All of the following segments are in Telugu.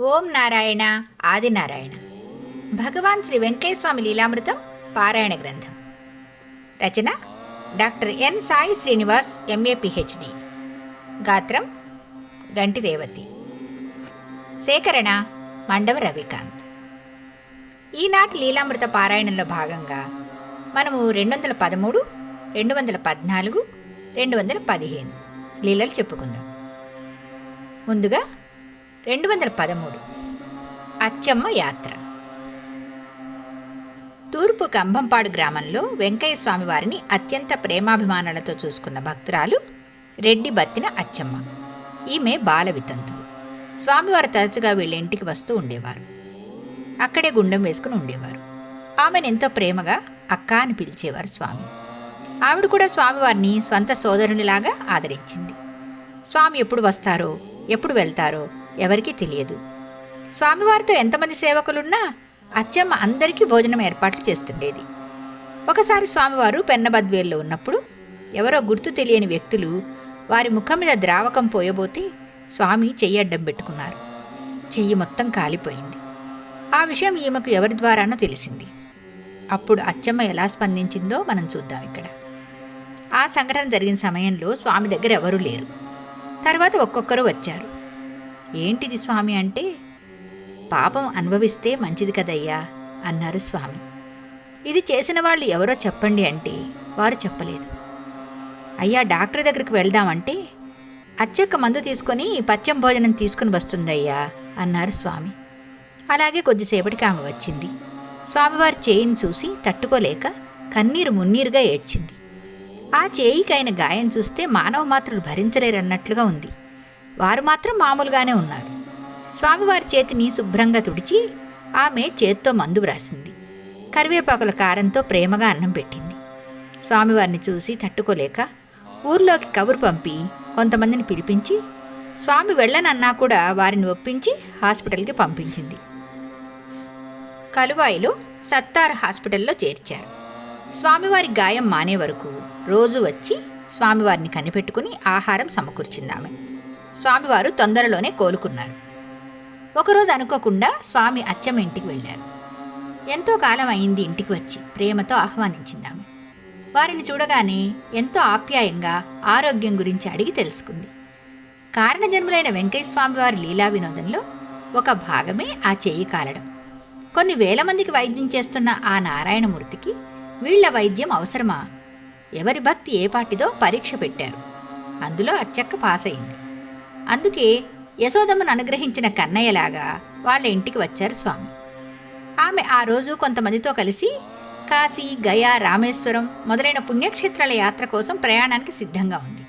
ఓం నారాయణ ఆదినారాయణ భగవాన్ శ్రీ వెంకయ్యస్వామి లీలామృతం పారాయణ గ్రంథం. రచన doctor N Sai Srinivas MA PhD. గాత్రం గంటి రేవతి సేకరణ మండవ రవికాంత్. ఈనాటి లీలామృత పారాయణంలో భాగంగా మనము రెండు వందల పదమూడు రెండు వందల పద్నాలుగు రెండు వందల పదిహేను లీలలు చెప్పుకుందాం. ముందుగా రెండు వందల పదమూడు అచ్చమ్మ యాత్ర. తూర్పు కంభంపాడు గ్రామంలో వెంకయ్య స్వామివారిని అత్యంత ప్రేమాభిమానాలతో చూసుకున్న భక్తురాలు రెడ్డి బత్తిన అచ్చమ్మ. ఈమె బాల వితంతు స్వామివారు తరచుగా వీళ్ళ ఇంటికి వస్తూ ఉండేవారు. అక్కడే గుండెం వేసుకుని ఉండేవారు. ఆమెను ఎంతో ప్రేమగా అక్క అని పిలిచేవారు స్వామి. ఆవిడ కూడా స్వామివారిని స్వంత సోదరునిలాగా ఆదరించింది. స్వామి ఎప్పుడు వస్తారో ఎప్పుడు వెళ్తారో ఎవరికీ తెలియదు. స్వామివారితో ఎంతమంది సేవకులున్నా అచ్చమ్మ అందరికీ భోజనం ఏర్పాట్లు చేస్తుండేది. ఒకసారి స్వామివారు పెన్నబద్వేల్లో ఉన్నప్పుడు ఎవరో గుర్తు తెలియని వ్యక్తులు వారి ముఖం మీద ద్రావకం పోయబోతే స్వామి చెయ్యి అడ్డం పెట్టుకున్నారు. చెయ్యి మొత్తం కాలిపోయింది. ఆ విషయం ఈమెకు ఎవరి ద్వారానో తెలిసింది. అప్పుడు అచ్చమ్మ ఎలా స్పందించిందో మనం చూద్దాం ఇక్కడ. ఆ సంఘటన జరిగిన సమయంలో స్వామి దగ్గర ఎవరూ లేరు. తర్వాత ఒక్కొక్కరు వచ్చారు. ఏంటిది స్వామి అంటే పాపం అనుభవిస్తే మంచిది కదయ్యా అన్నారు స్వామి. ఇది చేసిన వాళ్ళు ఎవరో చెప్పండి అంటే వారు చెప్పలేదు. అయ్యా డాక్టర్ దగ్గరికి వెళ్దామంటే అచ్చక్క మందు తీసుకొని పచ్చం భోజనం తీసుకుని వస్తుందయ్యా అన్నారు స్వామి. అలాగే కొద్దిసేపటికి ఆమె వచ్చింది. స్వామివారి చేయిని చూసి తట్టుకోలేక కన్నీరు మున్నీరుగా ఏడ్చింది. ఆ చేయికైన గాయం చూస్తే మానవ మాత్రులు భరించలేరన్నట్లుగా ఉంది. వారు మాత్రం మామూలుగానే ఉన్నారు. స్వామివారి చేతిని శుభ్రంగా తుడిచి ఆమె చేత్తో మందు వ్రాసింది. కరివేపాకుల కారంతో ప్రేమగా అన్నం పెట్టింది. స్వామివారిని చూసి తట్టుకోలేక ఊర్లోకి కబురు పంపి కొంతమందిని పిలిపించి స్వామి వెళ్ళనన్నా కూడా వారిని ఒప్పించి హాస్పిటల్కి పంపించింది. కలువాయిలో సత్తార్ హాస్పిటల్లో చేర్చారు. స్వామివారి గాయం మానే వరకు రోజు వచ్చి స్వామివారిని కనిపెట్టుకుని ఆహారం సమకూర్చింది ఆమె. స్వామివారు తొందరలోనే కోలుకున్నారు. ఒకరోజు అనుకోకుండా స్వామి అచ్చమ్మ ఇంటికి వెళ్ళారు. ఎంతో కాలం అయింది ఇంటికి వచ్చి ప్రేమతో ఆహ్వానించింది ఆమె. వారిని చూడగానే ఎంతో ఆప్యాయంగా ఆరోగ్యం గురించి అడిగి తెలుసుకుంది. కారణజన్ములైన వెంకయ్య స్వామివారి లీలా వినోదంలో ఒక భాగమే ఆ చేయి కాలడం. కొన్ని వేల మందికి వైద్యం చేస్తున్న ఆ నారాయణమూర్తికి వీళ్ళ వైద్యం అవసరమా? ఎవరి భక్తి ఏ పాటిదో పరీక్ష పెట్టారు. అందులో అచ్చక్క పాస్ అయింది అందుకే యశోదమ్మను అనుగ్రహించిన కన్నయ్యలాగా వాళ్ళ ఇంటికి వచ్చారు స్వామి. ఆమె ఆ రోజు కొంతమందితో కలిసి కాశీ గయా రామేశ్వరం మొదలైన పుణ్యక్షేత్రాల యాత్ర కోసం ప్రయాణానికి సిద్ధంగా ఉంది.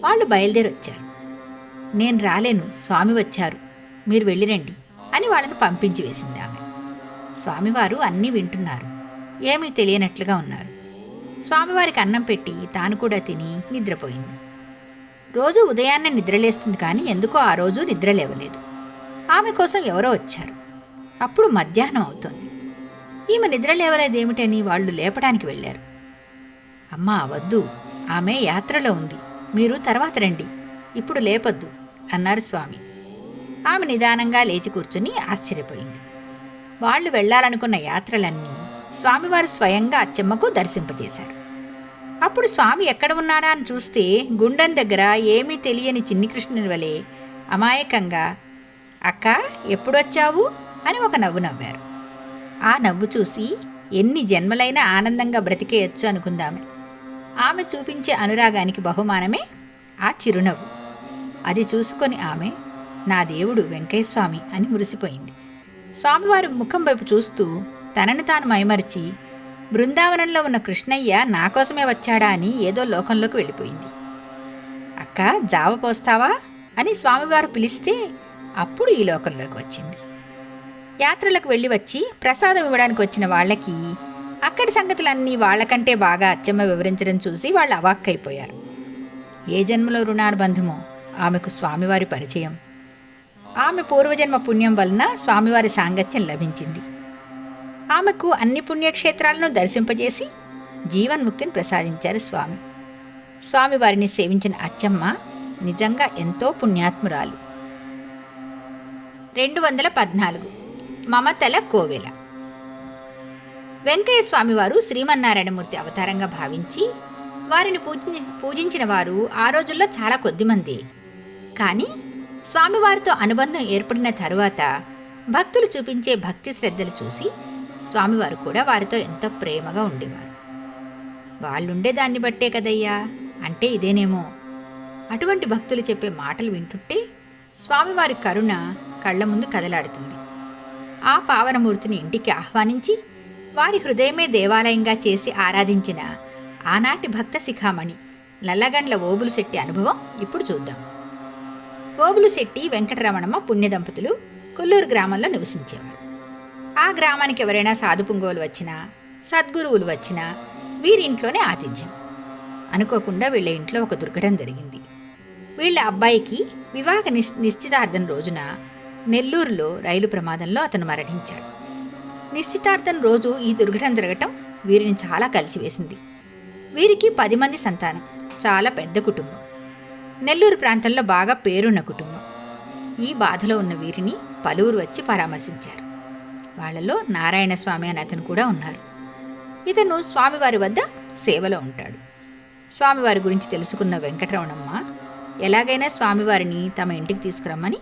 వాళ్ళు బయలుదేరి వచ్చారు నేను రాలేను స్వామి వచ్చారు. మీరు వెళ్ళిరండి అని వాళ్ళని పంపించి వేసింది ఆమె. స్వామివారు అన్నీ వింటున్నారు. ఏమీ తెలియనట్లుగా ఉన్నారు. స్వామివారికి అన్నం పెట్టి తాను కూడా తిని నిద్రపోయింది. రోజు ఉదయాన్నే నిద్రలేస్తుంది కానీ ఎందుకో ఆ రోజు నిద్ర లేవలేదు. ఆమె కోసం ఎవరో వచ్చారు. అప్పుడు మధ్యాహ్నం అవుతోంది. ఈమె నిద్ర లేవలేదేమిటని వాళ్ళు లేపడానికి వెళ్ళారు. అమ్మా వద్దు. ఆమె యాత్రలో ఉంది. మీరు తర్వాత రండి. ఇప్పుడు లేపొద్దు అన్నారు స్వామి. ఆమె నిదానంగా లేచి కూర్చుని ఆశ్చర్యపోయింది. వాళ్ళు వెళ్ళాలనుకున్న యాత్రలన్నీ స్వామివారు స్వయంగా అచ్చమ్మకు దర్శింపజేశారు. అప్పుడు స్వామి ఎక్కడ ఉన్నాడా అని చూస్తే గుండం దగ్గర ఏమీ తెలియని చిన్ని కృష్ణుని వలె అమాయకంగా అక్క ఎప్పుడొచ్చావు? అని ఒక నవ్వు నవ్వారు. ఆ నవ్వు చూసి ఎన్ని జన్మలైనా ఆనందంగా బ్రతికేయచ్చు అనుకుందామె. ఆమె చూపించే అనురాగానికి బహుమానమే ఆ చిరునవ్వు. అది చూసుకొని ఆమె నా దేవుడు వెంకయ్యస్వామి అని మురిసిపోయింది. స్వామివారి ముఖం వైపు చూస్తూ తనను తాను మైమరిచి బృందావనంలో ఉన్న కృష్ణయ్య నా కోసమే వచ్చాడా అని ఏదో లోకంలోకి వెళ్ళిపోయింది. అక్క జావ పోస్తావా? అని స్వామివారు పిలిస్తే అప్పుడు ఈ లోకంలోకి వచ్చింది. యాత్రలకు వెళ్ళి వచ్చి ప్రసాదం ఇవ్వడానికి వచ్చిన వాళ్ళకి అక్కడి సంగతులన్నీ వాళ్ళకంటే బాగా అచ్చమ్మ వివరించడం చూసి వాళ్ళు అవాక్కైపోయారు. ఏ జన్మలో రుణానుబంధమో ఆమెకు స్వామివారి పరిచయం. ఆమె పూర్వజన్మ పుణ్యం వలన స్వామివారి సాంగత్యం లభించింది. ఆమెకు అన్ని పుణ్యక్షేత్రాలను దర్శింపజేసి జీవన్ముక్తిని ప్రసాదించారు స్వామి. స్వామివారిని సేవించిన అచ్చమ్మ నిజంగా ఎంతో పుణ్యాత్మురాలు. రెండు వందల పద్నాలుగు మమతల కోవెల. వెంకయ్య స్వామివారు శ్రీమన్నారాయణమూర్తి అవతారంగా భావించి వారిని పూజి పూజించిన వారు ఆ రోజుల్లో చాలా కొద్దిమంది. కానీ స్వామివారితో అనుబంధం ఏర్పడిన తరువాత భక్తులు చూపించే భక్తి శ్రద్ధలు చూసి స్వామివారు కూడా వారితో ఎంతో ప్రేమగా ఉండేవారు. వాళ్ళుండే దాన్ని బట్టే కదయ్యా? అంటే ఇదేనేమో? అటువంటి భక్తులు చెప్పే మాటలు వింటుంటే స్వామివారి కరుణ కళ్ళ ముందు కదలాడుతుంది. ఆ పావనమూర్తిని ఇంటికి ఆహ్వానించి వారి హృదయమే దేవాలయంగా చేసి ఆరాధించిన ఆనాటి భక్త శిఖామణి నల్లగండ్ల ఓబులు శెట్టి అనుభవం ఇప్పుడు చూద్దాం. ఓబులు శెట్టి వెంకటరమణమ్మ పుణ్య దంపతులు కొల్లూరు గ్రామంలో నివసించేవారు. ఆ గ్రామానికి ఎవరైనా సాధు పుంగోలు వచ్చినా సద్గురువులు వచ్చినా వీరింట్లోనే ఆతిథ్యం. అనుకోకుండా వీళ్ళ ఇంట్లో ఒక దుర్ఘటన జరిగింది. వీళ్ళ అబ్బాయికి వివాహ నిశ్ నిశ్చితార్థం రోజున నెల్లూరులో రైలు ప్రమాదంలో అతను మరణించాడు. నిశ్చితార్థం రోజు ఈ దుర్ఘటన జరగటం వీరిని చాలా కలిసివేసింది. వీరికి పది మంది సంతానం చాలా పెద్ద కుటుంబం. నెల్లూరు ప్రాంతంలో బాగా పేరున్న కుటుంబం. ఈ బాధలో ఉన్న వీరిని పలువురు వచ్చి పరామర్శించారు. వాళ్ళలో నారాయణ స్వామి అని అతను కూడా ఉన్నారు. ఇతను స్వామివారి వద్ద సేవలో ఉంటాడు. స్వామివారి గురించి తెలుసుకున్న వెంకటరమణమ్మ ఎలాగైనా స్వామివారిని తమ ఇంటికి తీసుకురమ్మని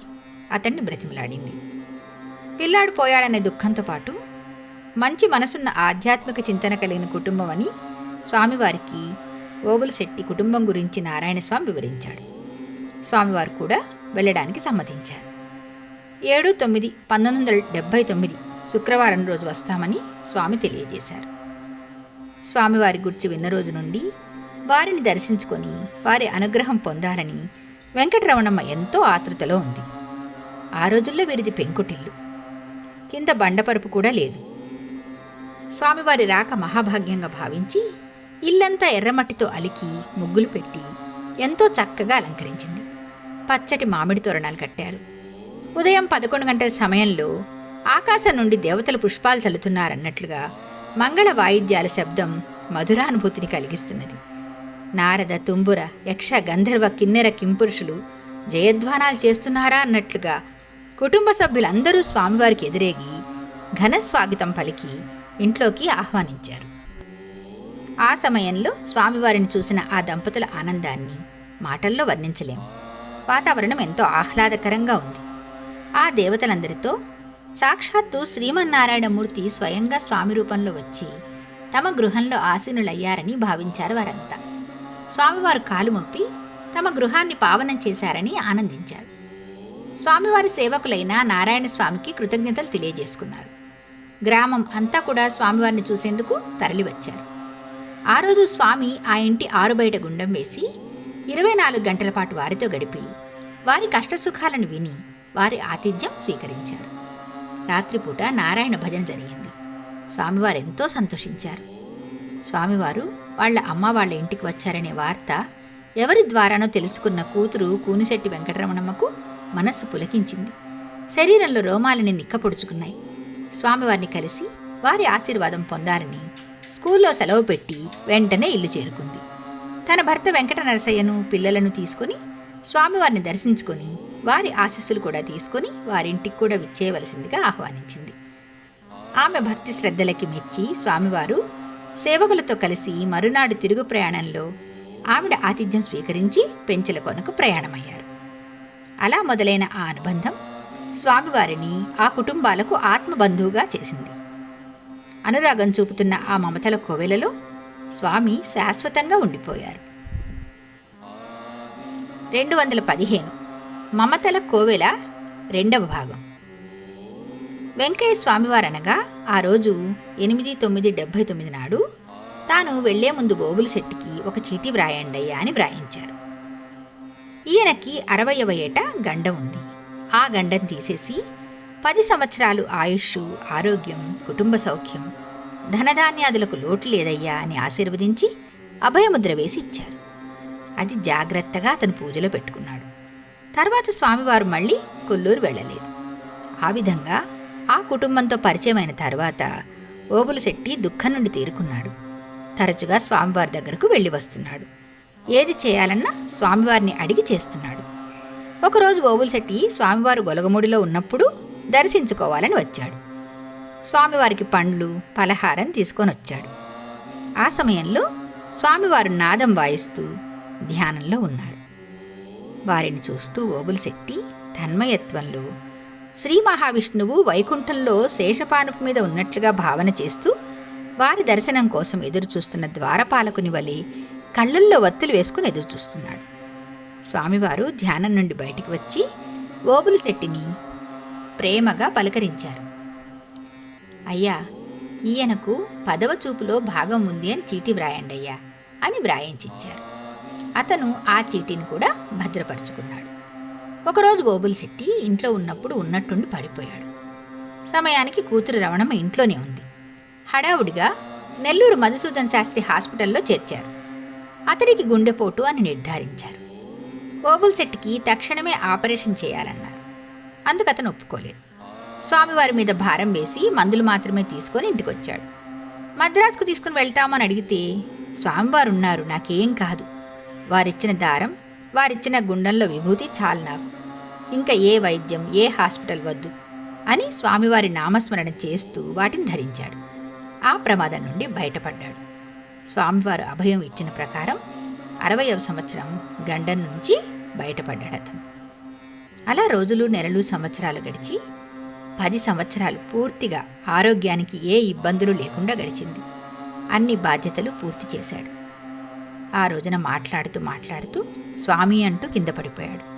అతన్ని బ్రతిమలాడింది. పిల్లాడు పోయాడనే దుఃఖంతో పాటు మంచి మనసున్న ఆధ్యాత్మిక చింతన కలిగిన కుటుంబం అని స్వామివారికి ఓబులశెట్టి కుటుంబం గురించి నారాయణ స్వామి వివరించాడు. స్వామివారు కూడా వెళ్ళడానికి సమ్మతించారు. ఏడు తొమ్మిది పంతొమ్మిది వందల డెబ్భై తొమ్మిది శుక్రవారం రోజు వస్తామని స్వామి తెలియజేశారు. స్వామివారి గురించి విన్న రోజు నుండి వారిని దర్శించుకొని వారి అనుగ్రహం పొందాలని వెంకటరమణమ్మ ఎంతో ఆతృతలో ఉంది. ఆ రోజుల్లో వీరిది పెంకుటిల్లు. కింద బండపరుపు కూడా లేదు. స్వామివారి రాక మహాభాగ్యంగా భావించి ఇల్లంతా ఎర్రమట్టితో అలికి ముగ్గులు పెట్టి ఎంతో చక్కగా అలంకరించింది. పచ్చటి మామిడి తోరణాలు కట్టారు. ఉదయం పదకొండు గంటల సమయంలో ఆకాశం నుండి దేవతలు పుష్పాలు చల్లుతున్నారన్నట్లుగా మంగళ వాయిద్యాల శబ్దం మధురానుభూతిని కలిగిస్తున్నది. నారద తుంబుర యక్ష గంధర్వ కిన్నెర కింపురుషులు జయధ్వానాలు చేస్తున్నారా అన్నట్లుగా కుటుంబ సభ్యులందరూ స్వామివారికి ఎదురేగి ఘన స్వాగతం పలికి ఇంట్లోకి ఆహ్వానించారు. ఆ సమయంలో స్వామివారిని చూసిన ఆ దంపతుల ఆనందాన్ని మాటల్లో వర్ణించలేం. వాతావరణం ఎంతో ఆహ్లాదకరంగా ఉంది. ఆ దేవతలందరితో సాక్షాత్తు శ్రీమన్నారాయణమూర్తి స్వయంగా స్వామి రూపంలో వచ్చి తమ గృహంలో ఆసీనులయ్యారని భావించారు వారంతా. స్వామివారు కాలు మొప్పి తమ గృహాన్ని పావనం చేశారని ఆనందించారు. స్వామివారి సేవకులైన నారాయణ స్వామికి కృతజ్ఞతలు తెలియజేసుకున్నారు. గ్రామం అంతా కూడా స్వామివారిని చూసేందుకు తరలివచ్చారు. ఆ రోజు స్వామి ఆ ఇంటి ఆరుబయట గుండం వేసి ఇరవై నాలుగు గంటల పాటు వారితో గడిపి వారి కష్టసుఖాలను విని వారి ఆతిథ్యం స్వీకరించారు. రాత్రిపూట నారాయణ భజన జరిగింది. స్వామివారు ఎంతో సంతోషించారు. స్వామివారు వాళ్ళ అమ్మ వాళ్ళ ఇంటికి వచ్చారనే వార్త ఎవరి ద్వారానో తెలుసుకున్న కూతురు కూనిశెట్టి వెంకటరమణమ్మకు మనస్సు పులకించింది. శరీరంలో రోమాలని నిక్కపొడుచుకున్నాయి. స్వామివారిని కలిసి వారి ఆశీర్వాదం పొందాలని స్కూల్లో సెలవు పెట్టి వెంటనే ఇల్లు చేరుకుంది. తన భర్త వెంకట నరసయ్యను పిల్లలను తీసుకుని స్వామివారిని దర్శించుకొని వారి ఆశస్సులు కూడా తీసుకొని వారింటికి కూడా విచ్చేయవలసిందిగా ఆహ్వానించింది. ఆమె భక్తి శ్రద్ధలకి మెచ్చి స్వామివారు సేవకులతో కలిసి మరునాడు తిరుగు ప్రయాణంలో ఆవిడ ఆతిథ్యం స్వీకరించి పెంచల కొనకు ప్రయాణమయ్యారు. అలా మొదలైన ఆ అనుబంధం స్వామివారిని ఆ కుటుంబాలకు ఆత్మబంధువుగా చేసింది. అనురాగం చూపుతున్న ఆ మమతల కోవెలలో స్వామి శాశ్వతంగా ఉండిపోయారు. రెండు వందల పదిహేను మమతల కోవెల రెండవ భాగం. వెంకయ్య స్వామివారనగా ఆ రోజు ఎనిమిది తొమ్మిది డెబ్భై తొమ్మిది నాడు తాను వెళ్ళే ముందు బోబుల శెట్టికి ఒక చీటీ వ్రాయండయ్యా అని వ్రాయించారు. ఈయనకి అరవయవ ఏట గండ ఉంది. ఆ గండం తీసేసి పది సంవత్సరాలు ఆయుష్ ఆరోగ్యం కుటుంబ సౌఖ్యం ధనధాన్యాదులకు లోటు లేదయ్యా అని ఆశీర్వదించి అభయముద్ర వేసి ఇచ్చారు. అది జాగ్రత్తగా అతను పూజలో పెట్టుకున్నాడు. తర్వాత స్వామివారు మళ్ళీ కొల్లూరు వెళ్ళలేదు. ఆ విధంగా ఆ కుటుంబంతో పరిచయమైన తర్వాత ఓబులు శెట్టి దుఃఖం నుండి తీరుకున్నాడు. తరచుగా స్వామివారి దగ్గరకు వెళ్ళి వస్తున్నాడు. ఏది చేయాలన్నా స్వామివారిని అడిగి చేస్తున్నాడు. ఒకరోజు ఓబులశెట్టి స్వామివారు గొలగముడిలో ఉన్నప్పుడు దర్శించుకోవాలని వచ్చాడు. స్వామివారికి పండ్లు పలహారం తీసుకొని వచ్చాడు. ఆ సమయంలో స్వామివారు నాదం వాయిస్తూ ధ్యానంలో ఉన్నారు. వారిని చూస్తూ ఓబులశెట్టి తన్మయత్వంలో శ్రీ మహావిష్ణువు వైకుంఠంలో శేషపానుపు మీద ఉన్నట్లుగా భావన చేస్తూ వారి దర్శనం కోసం ఎదురుచూస్తున్న ద్వారపాలకుని వలె కళ్ళల్లో వత్తులు వేసుకుని ఎదురుచూస్తున్నాడు. స్వామివారు ధ్యానం నుండి బయటికి వచ్చి ఓబులు శెట్టిని ప్రేమగా పలకరించారు. అయ్యా ఈయనకు పదవ చూపులో భాగం ఉంది అని చీటి వ్రాయండి అయ్యా అని వ్రాయించిచ్చారు. అతను ఆ చీటీని కూడా భద్రపరుచుకున్నాడు. ఒకరోజు ఓబుల్ శెట్టి ఇంట్లో ఉన్నప్పుడు ఉన్నట్టుండి పడిపోయాడు. సమయానికి కూతురు రవణమ్మ ఇంట్లోనే ఉంది. హడావుడిగా నెల్లూరు మధుసూదన్ శాస్త్రి హాస్పిటల్లో చేర్చారు. అతడికి గుండెపోటు అని నిర్ధారించారు. ఓబుల్ శెట్టికి తక్షణమే ఆపరేషన్ చేయాలన్నారు. అందుకు అతను ఒప్పుకోలేదు. స్వామివారి మీద భారం వేసి మందులు మాత్రమే తీసుకొని ఇంటికొచ్చాడు. మద్రాసుకు తీసుకుని వెళ్తామని అడిగితే స్వామివారు ఉన్నారు నాకేం కాదు. వారిచ్చిన దారం వారిచ్చిన గుండంలో విభూతి చాలు నాకు. ఇంకా ఏ వైద్యం ఏ హాస్పిటల్ వద్దు అని స్వామివారి నామస్మరణ చేస్తూ వాటిని ధరించాడు. ఆ ప్రమాదం నుండి బయటపడ్డాడు. స్వామివారు అభయం ఇచ్చిన ప్రకారం అరవయవ సంవత్సరం గండం నుంచి బయటపడ్డాడు అతను. అలా రోజులు నెలలు సంవత్సరాలు గడిచి పది సంవత్సరాలు పూర్తిగా ఆరోగ్యానికి ఏ ఇబ్బందులు లేకుండా గడిచింది. అన్ని బాధ్యతలు పూర్తి చేశాడు. ఆ రోజున మాట్లాడుతూ మాట్లాడుతూ స్వామి అంటూ కింద పడిపోయాడు.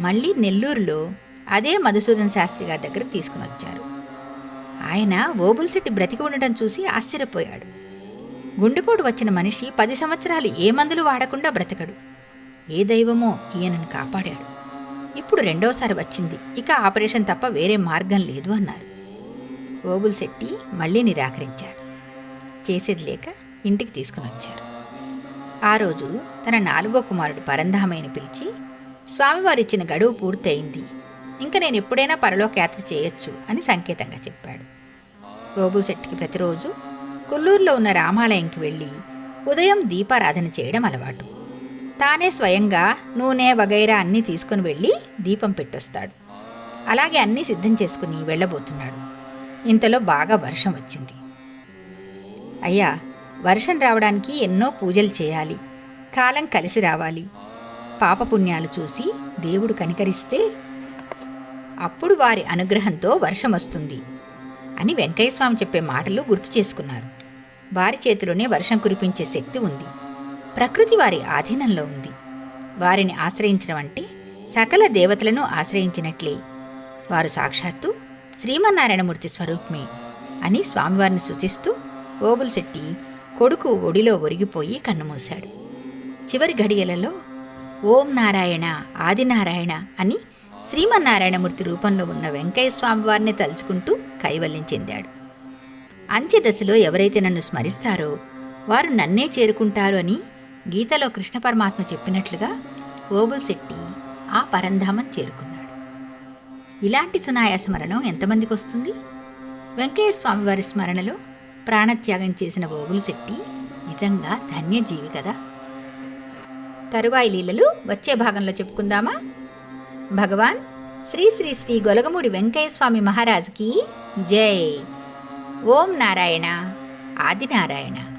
మళ్ళీ నెల్లూరులో అదే మధుసూదన్ శాస్త్రి గారి దగ్గరకు తీసుకుని వచ్చారు. ఆయన ఓబుల్శెట్టి బ్రతికి ఉండటం చూసి ఆశ్చర్యపోయాడు. గుండెపోటు వచ్చిన మనిషి పది సంవత్సరాలు ఏ మందులు వాడకుండా బ్రతకడు. ఏ దైవమో ఈయనను కాపాడాడు. ఇప్పుడు రెండవసారి వచ్చింది. ఇక ఆపరేషన్ తప్ప వేరే మార్గం లేదు అన్నారు. ఓబుల్శెట్టి మళ్ళీ నిరాకరించాడు. చేసేది లేక ఇంటికి తీసుకుని వచ్చారు. ఆ రోజు తన నాలుగో కుమారుడు పరంధామయ్యని పిలిచి స్వామివారిచ్చిన గడువు పూర్తయింది. ఇంకా నేను ఎప్పుడైనా పరలోకయాత్ర చేయొచ్చు అని సంకేతంగా చెప్పాడు. ఓబుశెట్టికి ప్రతిరోజు కొల్లూరులో ఉన్న రామాలయంకి వెళ్ళి ఉదయం దీపారాధన చేయడం అలవాటు. తానే స్వయంగా నూనె వగైరా అన్నీ తీసుకుని వెళ్ళి దీపం పెట్టొస్తాడు. అలాగే అన్నీ సిద్ధం చేసుకుని వెళ్ళబోతున్నాడు. ఇంతలో బాగా వర్షం వచ్చింది. అయ్యా వర్షం రావడానికి ఎన్నో పూజలు చేయాలి. కాలం కలిసి రావాలి. పాపపుణ్యాలు చూసి దేవుడు కనికరిస్తే అప్పుడు వారి అనుగ్రహంతో వర్షం వస్తుంది అని వెంకయ్యస్వామి చెప్పే మాటలు గుర్తు చేసుకున్నారు. వారి చేతిలోనే వర్షం కురిపించే శక్తి ఉంది. ప్రకృతి వారి ఆధీనంలో ఉంది. వారిని ఆశ్రయించడం అంటే సకల దేవతలను ఆశ్రయించినట్లే. వారు సాక్షాత్తు శ్రీమన్నారాయణమూర్తి స్వరూపమే అని స్వామివారిని సూచిస్తూ ఓబుల్శెట్టి కొడుకు ఒడిలో ఒరిగిపోయి కన్నుమూశాడు. చివరి ఘడియలలో ఓం నారాయణ ఆదినారాయణ అని శ్రీమన్నారాయణమూర్తి రూపంలో ఉన్న వెంకయ్య స్వామివారిని తలుచుకుంటూ కైవల్యం చెందాడు. అంత్య దశలో ఎవరైతే నన్ను స్మరిస్తారో వారు నన్నే చేరుకుంటారు అని గీతలో కృష్ణ పరమాత్మ చెప్పినట్లుగా ఓబుల్ శెట్టి ఆ పరంధామం చేరుకున్నాడు. ఇలాంటి సునాయాస స్మరణం ఎంతమందికి వస్తుంది? వెంకయ్య స్వామివారి స్మరణలో ప్రాణత్యాగం చేసిన ఓబుల్ శెట్టి నిజంగా ధన్యజీవి కదా. తరువాయి లీలలు వచ్చే భాగంలో చెప్పుకుందామా? భగవాన్ శ్రీ శ్రీ శ్రీ గొలగమూడి వెంకయ్యస్వామి మహారాజ్కి జై. ఓం నారాయణ ఆదినారాయణ.